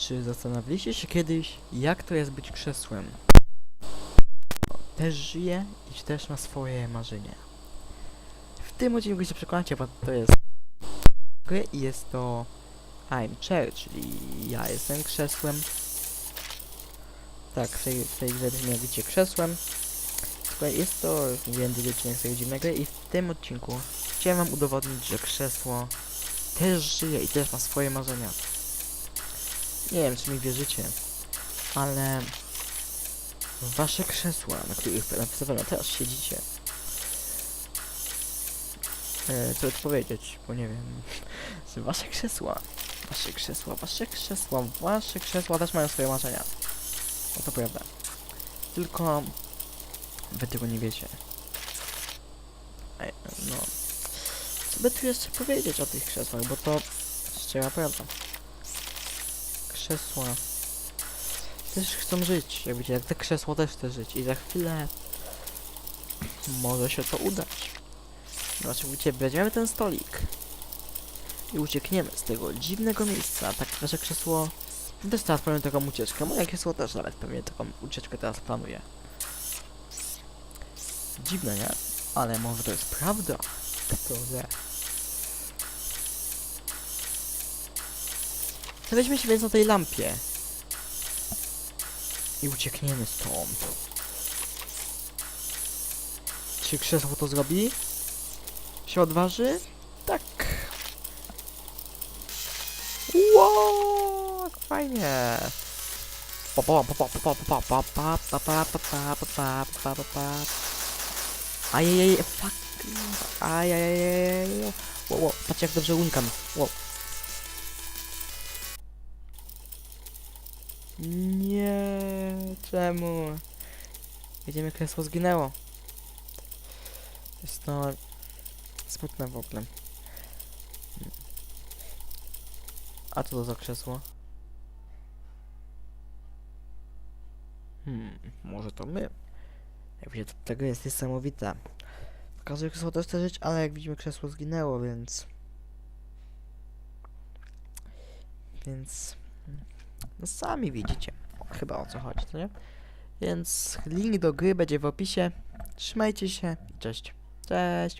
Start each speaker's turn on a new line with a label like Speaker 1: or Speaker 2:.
Speaker 1: Czy zastanawialiście się kiedyś, jak to jest być krzesłem? Też żyje i też ma swoje marzenia. W tym odcinku się przekonacie, bo to jest i jest to I'm Chair, czyli ja jestem krzesłem. Tak, w tej, w tej grze brzmi jak widzicie krzesłem. Jest to, drugi odcinek dziwnej gry i w tym odcinku chciałem wam udowodnić, że krzesło też żyje i też ma swoje marzenia. Nie wiem, czy mi wierzycie, ale wasze krzesła, na których na pewno teraz siedzicie, e, co tu powiedzieć, bo nie wiem, że wasze krzesła, wasze krzesła, wasze krzesła, wasze krzesła też mają swoje marzenia. No to prawda. Tylko wy tego nie wiecie. Ej, no, co by tu jeszcze powiedzieć o tych krzesłach, bo to szczera prawda krzesła też chcą żyć, jak widzicie, jak te krzesło też chce żyć i za chwilę może się to udać. Znaczy, widzicie, weźmiemy ten stolik i uciekniemy z tego dziwnego miejsca, tak nasze krzesło też teraz planuje taką ucieczkę, moje krzesło też nawet pewnie taką ucieczkę teraz planuje. Dziwne, nie? Ale może to jest prawda? Kto wie? Zabierzmy się więc na tej lampie. I uciekniemy stąd. Czy krzesło to zrobi? Się odważy? Tak. Wow, fajnie. Ajajaj, fuck. Ajajaj. Wow, wow, patrz jak dobrze unikam. Wow. Nie, czemu? Widzimy, krzesło zginęło. Jest to smutne w ogóle. A co to za krzesło? Hmm, może to my? Jak widzicie, to tego jest niesamowita. Pokazuje krzesło też chce żyć, ale jak widzimy, krzesło zginęło, więc... Więc... No sami widzicie chyba o co chodzi, to nie? Więc link do gry będzie w opisie. Trzymajcie się i cześć. Cześć.